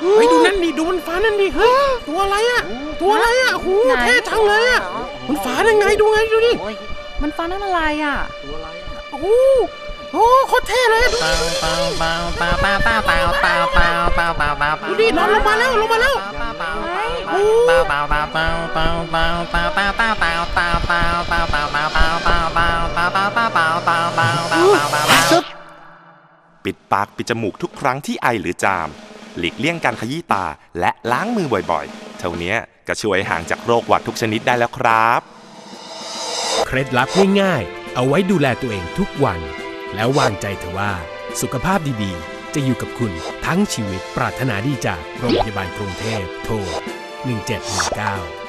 เฮ้ยดูนั่นดิดูมันฟ้านั่นดิเฮ้ยตัวอะไรอะตัวอะไรอะโอ้โหเท่จังเลยอะมันฟ้าได้ไงดูไงดูดิมันฟังนั่นอะไรอะโอ้โหโอ้โคตรเท่เลยอะดูดินอนลงมาแล้วลงมาแล้วโอ้ ปิดปากปิดจมูกทุกครั้งที่ไอหรือจาม หลีกเลี่ยงการขยี้ตาและล้างมือบ่อยๆ เท่านี้ก็ช่วยห่างจากโรคหวัดทุกชนิดได้แล้วครับ เคล็ดลับง่ายๆ เอาไว้ดูแลตัวเองทุกวัน แล้ววางใจเถอะว่า สุขภาพดีๆ จะอยู่กับคุณทั้งชีวิตปรารถนาดีจากโรงพยาบาลกรุงเทพโทร 1719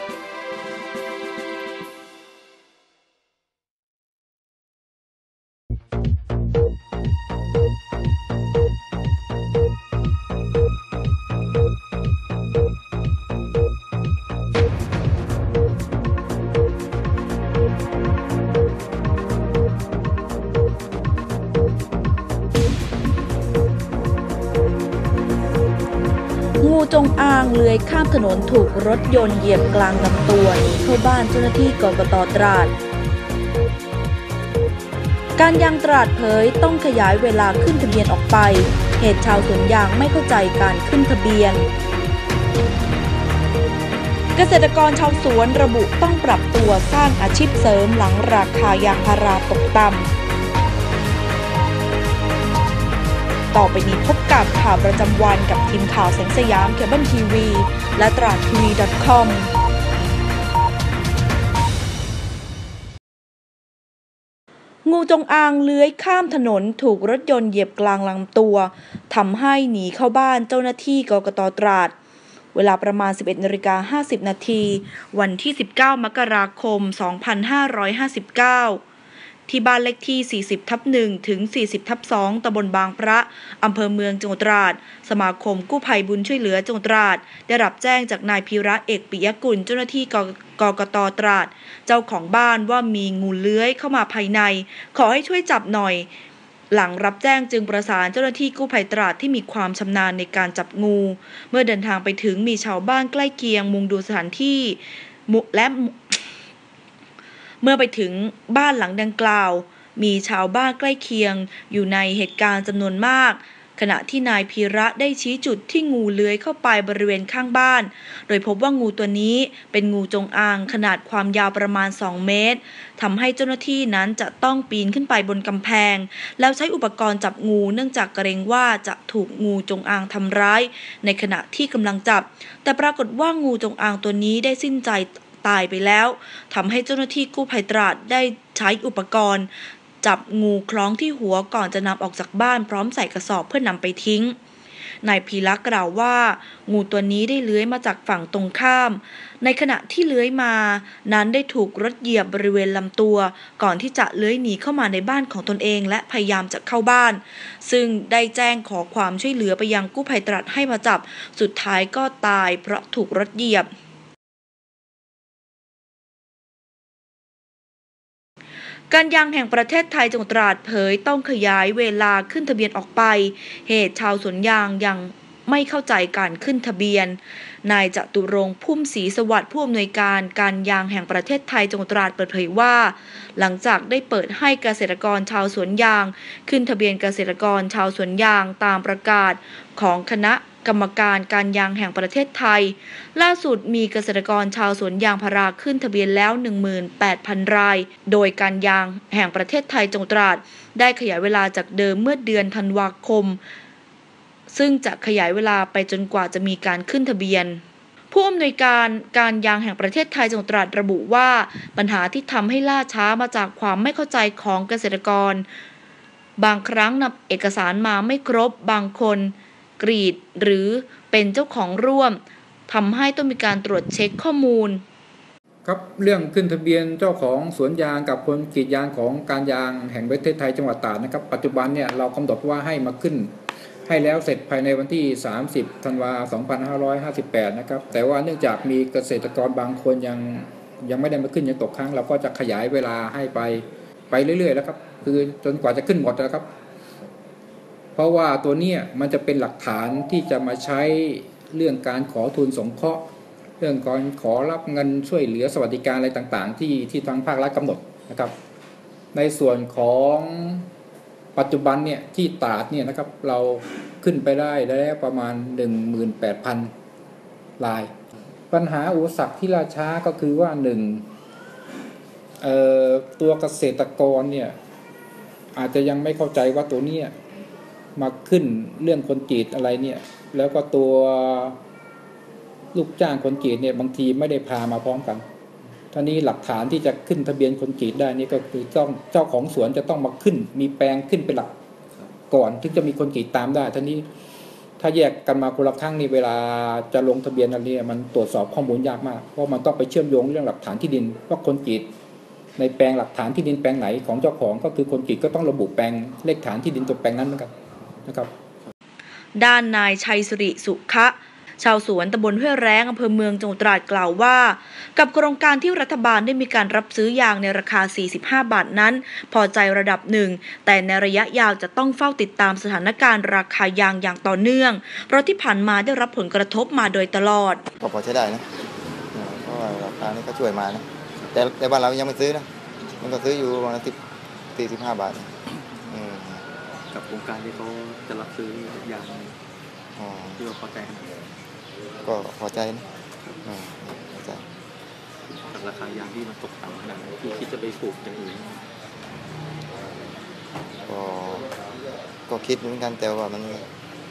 อ้างเลื้อยข้ามถนนถูกรถยนต์เหยียบกลางลำตัวหนีเข้าบ้านเจ้าหน้าที่กกตตราด การยางตราดเผยต้องขยายเวลาขึ้นทะเบียนออกไป เหตุชาวสวนยางไม่เข้าใจการขึ้นทะเบียน เกษตรกรชาวสวนระบุต้องปรับตัวสร้างอาชีพเสริมหลังราคายางพาราตกต่ำ ต่อไปนี้พบกับข่าวประจำวันกับทีมข่าวแสงสยามเคเบิลทีวีและตราดทีวี .com งูจงอางเลื้อยข้ามถนนถูกรถยนต์เหยียบกลางลำตัวทำให้หนีเข้าบ้านเจ้าหน้าที่กกตตราด เวลาประมาณ 11นาฬิกา50 นาที วันที่ 19 มกราคม 2559 ที่บ้านเลขที่ 40 ทับ1ถึง 40 ทับ2ตำบลบางพระ อำเภอเมืองจังหวัดตราด สมาคมกู้ภัยบุญช่วยเหลือจังหวัดตราด ได้รับแจ้งจากนายพีระเอกปิยกุลเจ้าหน้าที่กกกตตราด เจ้าของบ้านว่ามีงูเลื้อยเข้ามาภายใน ขอให้ช่วยจับหน่อย หลังรับแจ้งจึงประสานเจ้าหน้าที่กู้ภัยตราดที่มีความชำนาญในการจับงู เมื่อเดินทางไปถึงมีชาวบ้านใกล้เคียงมุงดูสถานที่และ เมื่อไปถึงบ้านหลังดังกล่าว มีชาวบ้านใกล้เคียงอยู่ในเหตุการณ์จำนวนมาก ขณะที่นายพีระได้ชี้จุดที่งูเลื้อยเข้าไปบริเวณข้างบ้าน โดยพบว่างูตัวนี้เป็นงูจงอางขนาดความยาวประมาณ 2 เมตรทำให้เจ้าหน้าที่นั้นจะต้องปีนขึ้นไปบนกำแพง แล้วใช้อุปกรณ์จับงูเนื่องจากเกรงว่าจะถูกงูจงอางทำร้าย ในขณะที่กำลังจับ แต่ปรากฏว่างูจงอางตัวนี้ได้สิ้นใจ ตายไปแล้วทำให้เจ้าหน้าที่กู้ภัยตราดได้ใช้อุปกรณ์ จับงูคล้องที่หัวก่อนจะนำออกจากบ้านพร้อมใส่กระสอบเพื่อนำไปทิ้งนายพีรักษ์กล่าวว่า งูตัวนี้ได้เลื้อยมาจากฝั่งตรงข้าม ในขณะที่เลื้อยมา นั้นได้ถูกรถเหยียบบริเวณลำตัว ก่อนที่จะเลื้อยหนีเข้ามาในบ้านของตนเองและพยายามจะเข้าบ้าน ซึ่งได้แจ้งขอความช่วยเหลือไปยังกู้ภัยตรัสให้มาจับ สุดท้ายก็ตายเพราะถูกรถเหยียบ การยางแห่งประเทศไทยจังหวัดตราดเผยต้องขยายเวลาขึ้นทะเบียนออกไป เหตุชาวสวนยางยังไม่เข้าใจการขึ้นทะเบียน นายจตุรงพุ่มศรีสวัสดิ์ผู้อำนวยการการยางแห่งประเทศไทยจังหวัดตราดเปิดเผยว่า หลังจากได้เปิดให้เกษตรกรชาวสวนยาง ขึ้นทะเบียนเกษตรกรชาวสวนยางตามประกาศของคณะ กรรมการการยางแห่งประเทศไทย ล่าสุดมีเกษตรกรชาวสวนยางพาราขึ้นทะเบียนแล้ว 18,000 ราย โดยการยางแห่งประเทศไทยจังหวัดตราด ได้ขยายเวลาจากเดิมเมื่อเดือนธันวาคม ซึ่งจะขยายเวลาไปจนกว่าจะมีการขึ้นทะเบียนผู้อำนวยการการยางแห่งประเทศไทยจังหวัดตราดระบุว่า ปัญหาที่ทำให้ล่าช้ามาจากความไม่เข้าใจของเกษตรกร บางครั้งนำเอกสารมาไม่ครบ บางคน กรีดหรือเป็นเจ้าของร่วมทำให้ต้องมีการตรวจเช็คข้อมูล ครับเรื่องขึ้นทะเบียนเจ้าของสวนยางกับคนกรีดยางของการยางแห่งประเทศไทยจังหวัดตราดนะครับ ปัจจุบันเนี่ยเรากำหนดว่าให้มาขึ้น ให้แล้วเสร็จภายในวันที่ 30ธันวา2558 นะครับ แต่ว่าเนื่องจากมีเกษตรกรบางคนยังยังไม่ได้มาขึ้นยังตกค้างเราก็จะขยายเวลาให้ไปไปเรื่อยๆแล้วครับ คือจนกว่าจะขึ้นหมดนะครับ เพราะว่าตัวเนี้ยมันจะเป็นหลักฐานที่จะมาใช้เรื่องการขอทุนสงเคราะห์ เรื่องการขอรับเงินช่วยเหลือสวัสดิการอะไรต่างๆ ที่ที่ทางภาครัฐกำหนดนะครับ ในส่วนของปัจจุบันเนี่ยที่ตาดเนี่ยนะครับเราขึ้นไปได้แล้วประมาณ 18,000 ลาย ปัญหาอุปสรรคที่ล่าช้าก็คือว่าหนึ่งตัวเกษตรกรเนี่ยอาจจะยังไม่เข้าใจว่าตัวเนี้ย มาขึ้นเรื่องคนกรีดอะไรเนี่ยแล้วก็ตัวลูกจ้างคนกรีดเนี่ยบางทีไม่ได้พามาพร้อมกันท่านี้หลักฐานที่จะขึ้นทะเบียนคนกรีดได้นี่ก็คือเจ้าเจ้าของสวนจะต้องมาขึ้น มีแปลงขึ้นเป็นหลักก่อนถึงจะมีคนกรีดตามได้ท่านี้ถ้าแยกกันมาคนละครั้งนี่เวลาจะลงทะเบียนอะไรเนี่ยมันตรวจสอบข้อมูลยากมากเพราะมันต้องไปเชื่อมโยงเรื่องหลักฐานที่ดินว่าคนกรีดในแปลงหลักฐานที่ดินแปลงไหนของเจ้าของก็คือคนกรีดก็ต้องระบุแปลงเลขฐานที่ดินตัวแปลงนั้นเหมือนกัน นะครับด้านนายชัยสิริสุขะชาวสวนตำบลห้วยแร้งอำเภอเมืองจังหวัดตราดกล่าวว่า กับโครงการที่รัฐบาลได้มีการรับซื้อยางในราคา 45 บาทนั้น พอใจระดับหนึ่ง แต่ในระยะยาวจะต้องเฝ้าติดตามสถานการณ์ราคายางอย่างต่อเนื่อง เพราะที่ผ่านมาได้รับผลกระทบมาโดยตลอด ก็พอใช้ได้นะเออเพราะว่าราคานี้ก็ช่วยมานะแต่แต่บ้านเรายังไม่ซื้อนะมันก็ซื้ออยู่ประมาณสิบสี่สิบห้าบาทอืมกับ โครงการที่เขาจะรับซื้อยางอ๋อที่ว่าพอใจขนาดไหนก็พอใจนะอืมพอใจกับราคายางที่มันตกต่ำขนาดนั้นที่คิดจะไปปลูกอย่างอื่นก็ก็คิดเหมือนกันแต่ว่ามัน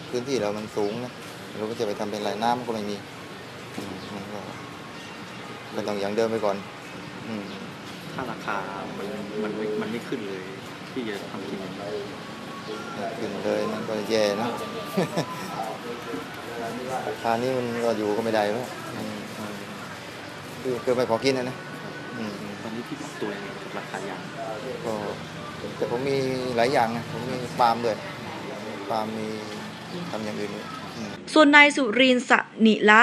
พื้นที่เรามันสูงนะเราก็จะไปทำเป็นไรน้ำก็ไม่มีอืมมันก็ก็ต้องอย่างเดิมไปก่อน อืม ถ้าราคามันมันไม่มันไม่ขึ้นเลย ที่จะทำกินอย่างนี้ ขึ้นเลยมันก็แย่นะราคานี้มันก็อยู่ก็ไม่ได้วะอืมอืมคือคือไม่พอกินนะนะอืมอืมตอนนี้พี่ปรับตัวยังไงกับราคายางก็แต่ผมมีหลายอย่างนะผมมีปาล์มด้วยปาล์มมีทำอย่างอื่นด้วยอืมส่วนนายสุรินทร์สนิละ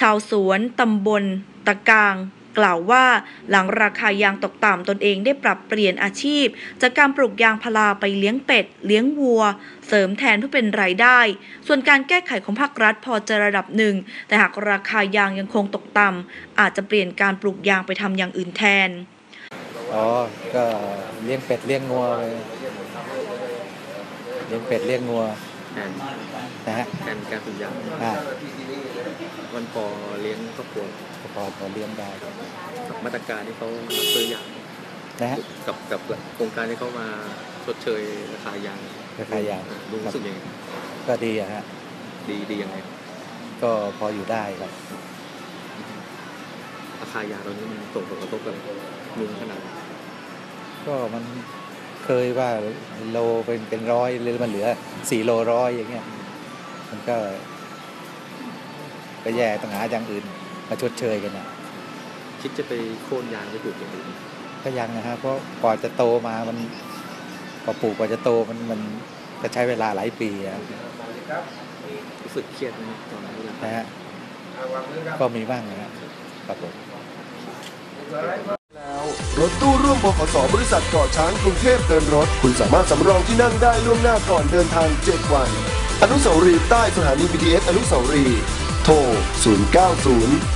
ชาวสวนตำบลตะกาง กล่าวว่า หลังราคายางตกต่ำตนเองได้ปรับเปลี่ยนอาชีพ จากการปลูกยางพาราไปเลี้ยงเป็ด เลี้ยงวัว เสริมแทนเพื่อเป็นรายได้ ส่วนการแก้ไขของภาครัฐพอจะระดับหนึ่ง แต่หากราคายางยังคงตกต่ำอาจจะเปลี่ยนการปลูกยางไปทำอย่างอื่นแทนอ๋อก็เลี้ยงเป็ดเลี้ยงงัวไปเลี้ยงเป็ดเลี้ยงงัวแทนนะฮะแทนการปลูกยางอ่าวันพอเลี้ยงครอบครัวก็ พอพอเลี้ยงได้กับมาตรการที่เขารับซื้อยางนะฮะกับกับโครงการที่เขามาชดเชยราคายางราคายางดูรู้สึกยังไงก็ดีอะฮะดีดียังไงก็พออยู่ได้ครับ ราคายางตอนนี้มันส่งผลกระทบกับลุงขนาดไหนก็มันเคยว่าโลเป็นเป็นร้อยหรือมันเหลือสี่โลร้อยอย่างเงี้ย มันก็ก็แย่ต้องหาอย่างอื่น มาชดเชยกันนะคิดจะไปโค่นยางไปปลูกอย่างอื่นก็ยังนะฮะเพราะกว่าจะโตมามันกว่าปลูกกว่าจะโตมันมันก็ใช้เวลาหลายปีอะรู้สึกเครียดไหมตอนนั้นเวลานะฮะก็มีบ้างนะฮะครับผมรถตู้ร่วมบขสบริษัทเกาะช้างกรุงเทพเดินรถ คุณสามารถสำรองที่นั่งได้ล่วงหน้าก่อนเดินทาง 7 วัน อนุสาวรีย์ใต้สถานี BTS อนุสาวรีย์โทร 090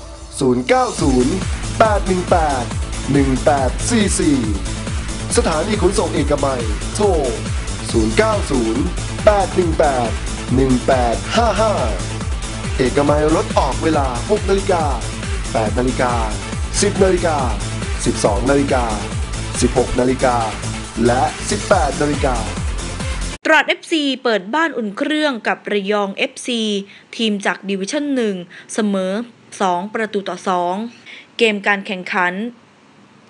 090 818 1844 สถานีขนส่งเอกมัย โทร 090 818 1855 เอกมัยรถออกเวลา 6นาฬิกา8นาฬิกา 10นาฬิกา 12นาฬิกา 16นาฬิกา และ 18นาฬิกาตราด FC เปิดบ้านอุ่นเครื่องกับระยอง FC ทีมจากดิวิชั่น1 เสมอ 2 ประตูต่อ 2 เกมการแข่งขัน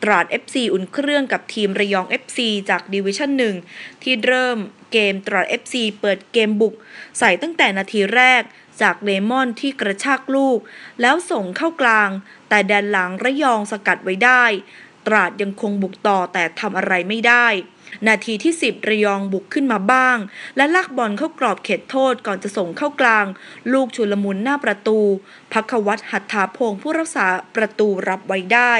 ตราด FC อุ่นเครื่องกับทีมระยอง FC จากดิวิชั่น 1 ที่เริ่มเกมตราด FC เปิดเกมบุก ใส่ตั้งแต่นาทีแรกจากเลมอนที่กระชากลูก แล้วส่งเข้ากลาง แต่แดนหลังระยองสกัดไว้ได้ ตราดยังคงบุกต่อแต่ทำอะไรไม่ได้ นาทีที่ 10 ระยองบุกขึ้นมาบ้าง และลากบอลเข้ากรอบเขตโทษก่อนจะส่งเข้ากลาง ลูกชุลมุนหน้าประตูพักวัตหัตถาพงผู้รักษาประตูรับไว้ได้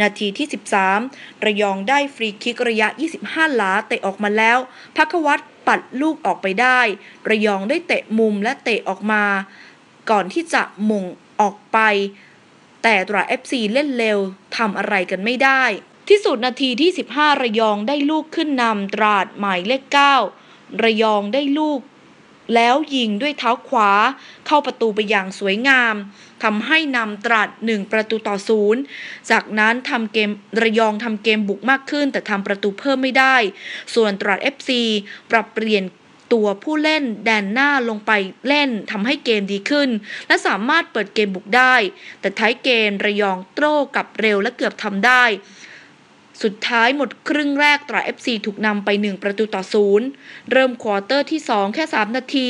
นาทีที่ 13 ระยองได้ฟรีคิกระยะ 25 หลาเตะออกมาแล้วพักวัตปัดลูกออกไปได้ ระยองได้เตะมุมและเตะออกมา ก่อนที่จะมงออกไป แต่ตรา FC เล่นเร็วทำอะไรกันไม่ได้ ที่สุดนาทีที่ 15 ระยองได้ลูกขึ้นนำตราดหมายเลข 9 ระยองได้ลูก แล้วยิงด้วยเท้าขวา เข้าประตูไปอย่างสวยงามทำให้นำตราด 1 ประตูต่อศูนย์จากนั้นทำเกมระยองทำเกมบุกมากขึ้น แต่ทำประตูเพิ่มไม่ได้ ส่วนตราด FC ปรับเปลี่ยนตัวผู้เล่นแดนหน้าลงไปเล่นทำให้เกมดีขึ้น และสามารถเปิดเกมบุกได้ แต่ท้ายเกมระยองโต้กลับเร็วและเกือบทำได้ สุดท้ายหมดครึ่งแรกตรา FC ถูกนำไป 1 ประตูต่อศูนย์เริ่มควอเตอร์ที่ 2 แค่ 3 นาที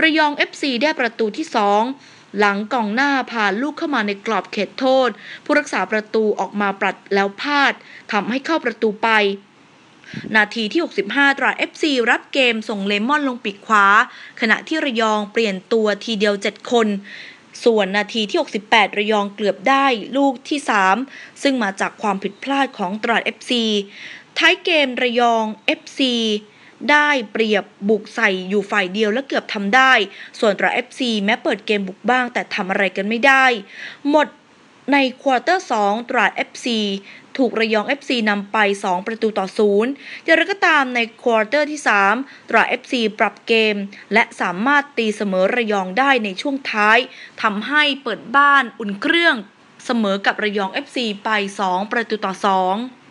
ระยอง FC ได้ประตูที่ 2 หลังกองหน้าผ่านลูกเข้ามาในกรอบเขตโทษ ผู้รักษาประตูออกมาปลัดแล้วพลาดทำให้เข้าประตูไป นาทีที่ 65 ตรา FC รับเกมส่งเลมอนลงปีกขวา ขณะที่ระยองเปลี่ยนตัวทีเดียว 7 คน ส่วนนาทีที่ 68 ระยองเกือบได้ลูกที่ 3 ซึ่งมาจากความผิดพลาดของตราด FC ท้ายเกมระยอง FC ได้เปรียบบุกใส่อยู่ฝ่ายเดียวและเกือบทำได้ ส่วนตรา FC แม้เปิดเกมบุกบ้างแต่ทำอะไรกันไม่ได้ หมดในควอเตอร์ 2 ตราด FC ถูกระยอง FC นำไป 2 ประตูต่อศูนย์อย่างไรก็ตามในควอเตอร์ที่ 3 ตรา FC ปรับเกม และสามารถตีเสมอระยองได้ในช่วงท้ายทำให้เปิดบ้านอุ่นเครื่อง เสมอกับระยอง FC ไป 2 ประตูต่อ 2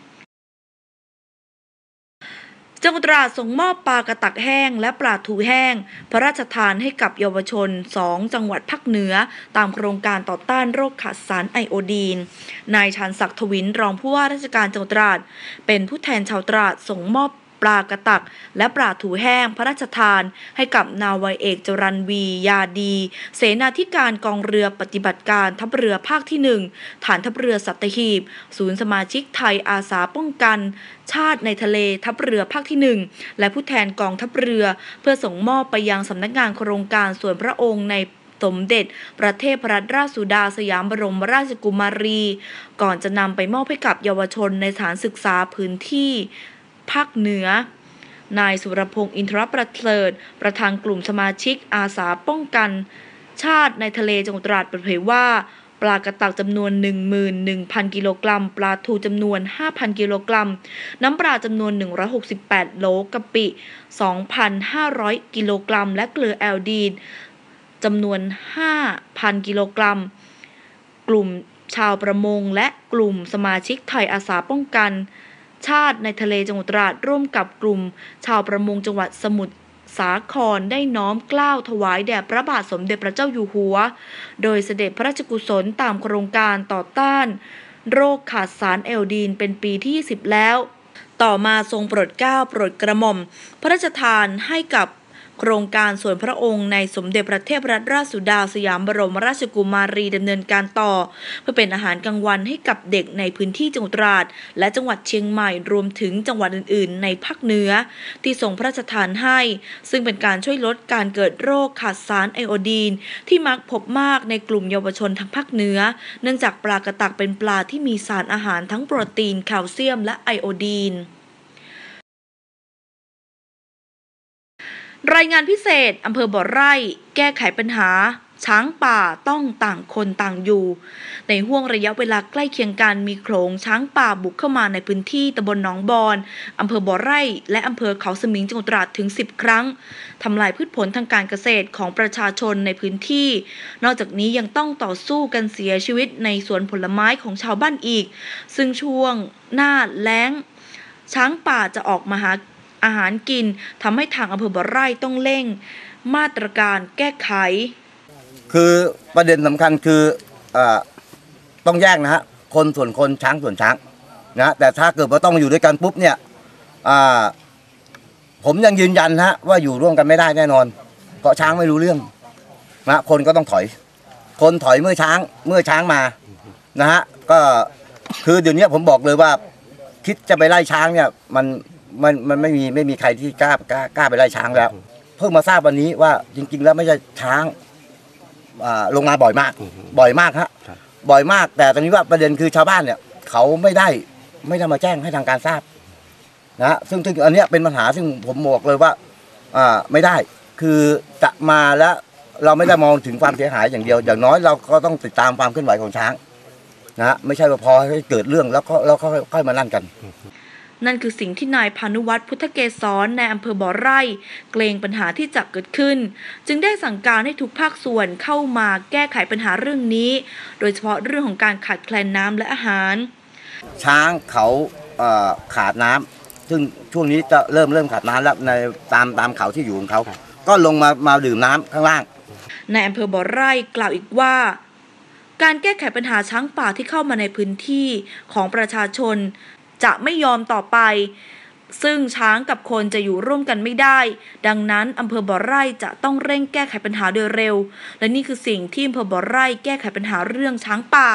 จังหวัดตราดส่งมอบปลากระตักแห้งและปลาทูแห้ง พระราชทานให้กับเยาวชน 2 จังหวัดภาคเหนือ ตามโครงการต่อต้านโรคขาดสารไอโอดีน นายชานศักดิ์ทวินรองผู้ว่าราชการจังหวัดตราด เป็นผู้แทนชาวตราดส่งมอบ ลากระตัก และปลาถูแห้งพระราชทาน ให้กับนาวาเอกจรันวี ยาดี เสนาธิการกองเรือปฏิบัติการทัพเรือภาคที่หนึ่งฐานทัพเรือสัตหีบ ศูนย์สมาชิกไทยอาสาป้องกัน ชาติในทะเลทัพเรือภาคที่หนึ่งและผู้แทนกองทัพเรือ เพื่อส่งมอบไปยังสำนักงานโครงการส่วนพระองค์ในสมเด็จ ประเทศพระราชสุดาสยามบรมราชกุมารี ก่อนจะนำไปมอบให้กับเยาวชนในสถานศึกษาพื้นที่ ภาคเหนือนายสุรพงศ์อินทรประเสริฐประธานกลุ่มสมาชิกอาสาป้องกัน ชาติในทะเลจังหวัดตราดเปิดเผยว่า ปลากระตักจำนวน 11,000 กิโลกรัม ปลาทูจำนวน 5,000 กิโลกรัม น้ำปลาจำนวน 168 โหลกะปิ 2,500 กิโลกรัม และเกลือแอลดีนจำนวน 5,000 กิโลกรัม กลุ่มชาวประมงและกลุ่มสมาชิกไทยอาสาป้องกัน ชาติในทะเลจังหวัดตราดร่วมกับกลุ่ม ชาวประมงจังหวัดสมุทรสาครได้น้อมเกล้าวถวายแด่พระบาทสมเด็จพระเจ้าอยู่หัว โดยเสด็จพระราชกุศลตามโครงการต่อต้าน โรคขาดสารเอลดีนเป็นปีที่ 20 แล้ว ต่อมาทรงโปรดเกล้าโปรดกระหม่อม พระราชทานให้กับ โครงการส่วนพระองค์ในสมเด็จพระเทพรัตนราชสุดาสยามบรมราชกุมารีดำเนินการต่อ เพื่อเป็นอาหารกลางวันให้กับเด็กในพื้นที่จังหวัดตราด และจังหวัดเชียงใหม่รวมถึงจังหวัดอื่น ๆ ในภาคเหนือ ที่ทรงพระราชทานให้ ซึ่งเป็นการช่วยลดการเกิดโรคขาดสารไอโอดีน ที่มักพบมากในกลุ่มเยาวชนทางภาคเหนือ เนื่องจากปลากระตักเป็นปลาที่มีสารอาหารทั้งโปรตีนแคลเซียมและไอโอดีน รายงานพิเศษอำเภอบ่อไร่ แก้ไขปัญหา ช้างป่าต้องต่างคนต่างอยู่ ในห่วงระยะเวลาใกล้เคียงกันมีโขลงช้างป่าบุกเข้ามาในพื้นที่ตำบลหนองบอนอำเภอบ่อไร่ และอำเภอเขาสมิงจังหวัดตราดถึง 10 ครั้งทำลายพืชผลทางการเกษตรของประชาชนในพื้นที่ นอกจากนี้ยังต้องต่อสู้กันเสียชีวิตในสวนผลไม้ของชาวบ้านอีก ซึ่งช่วงหน้าแล้ง ช้างป่าจะออกมาหา อาหารกินทำให้ทางอำเภอบ่อไร่ต้องเร่ง มาตรการแก้ไข คือประเด็นสำคัญคืออต้องแยกนะฮะคนส่วนคนช้างส่วนช้างนะแต่ถ้าเกิดว่าต้องอยู่ด้วยกันปุ๊บเนี่ยผมยังยืนยันฮะว่าอยู่ร่วมกันไม่ได้แน่นอนเพราะช้างไม่รู้เรื่องนะคนก็ต้องถอย คนถอยเมื่อช้างเมื่อช้างมานะฮะก็คือเดี๋ยวนี้ผมบอกเลยว่า คิดจะไปไล่ช้างเนี่ยมัน มันมันไม่มีไม่มีใครที่กล้ากล้ากล้าไปไล่ช้างแล้ว เพิ่งมาทราบวันนี้ว่าจริง ๆ แล้วไม่ใช่ช้างอ่าลงมาบ่อยมากบ่อยมากฮะบ่อยมาก แต่ตอนนี้ว่าประเด็นคือชาวบ้านเนี่ย เขาไม่ได้ไม่ได้มาแจ้งให้ทางการทราบนะฮะซึ่งซึ่งอันเนี้ยเป็นปัญหาซึ่งผมบอกเลยว่าอ่าไม่ได้คือจะมาแล้วเราไม่ได้มองถึงความเสียหายอย่างเดียว อย่างน้อยเราก็ต้องติดตามความเคลื่อนไหวของช้างนะฮะไม่ใช่ว่าพอให้เกิดเรื่องแล้วก็แล้วก็ค่อยมานั่นกัน นั่นคือสิ่งที่นายพานุวัฒน์พุทธเกศรในอำเภอบ่อไร่ เกรงปัญหาที่จะเกิดขึ้น จึงได้สั่งการให้ทุกภาคส่วนเข้ามาแก้ไขปัญหาเรื่องนี้ โดยเฉพาะเรื่องของการขาดแคลนน้ำและอาหาร ช้างเขาเอ่อขาดน้ำซึ่งช่วงนี้จะเริ่มเริ่มขาดน้ำแล้วในตามตามเขาที่อยู่ของเขา ก็ลงมามาดื่มน้ำข้างล่างในอำเภอบ่อไร่กล่าวอีกว่า การแก้ไขปัญหาช้างป่าที่เข้ามาในพื้นที่ของประชาชน จะไม่ยอมต่อไป ซึ่งช้างกับคนจะอยู่ร่วมกันไม่ได้ ดังนั้นอำเภอบ่อไร่จะต้องเร่งแก้ไขปัญหาโดยเร็ว และนี่คือสิ่งที่อำเภอบ่อไร่แก้ไขปัญหาเรื่องช้างป่า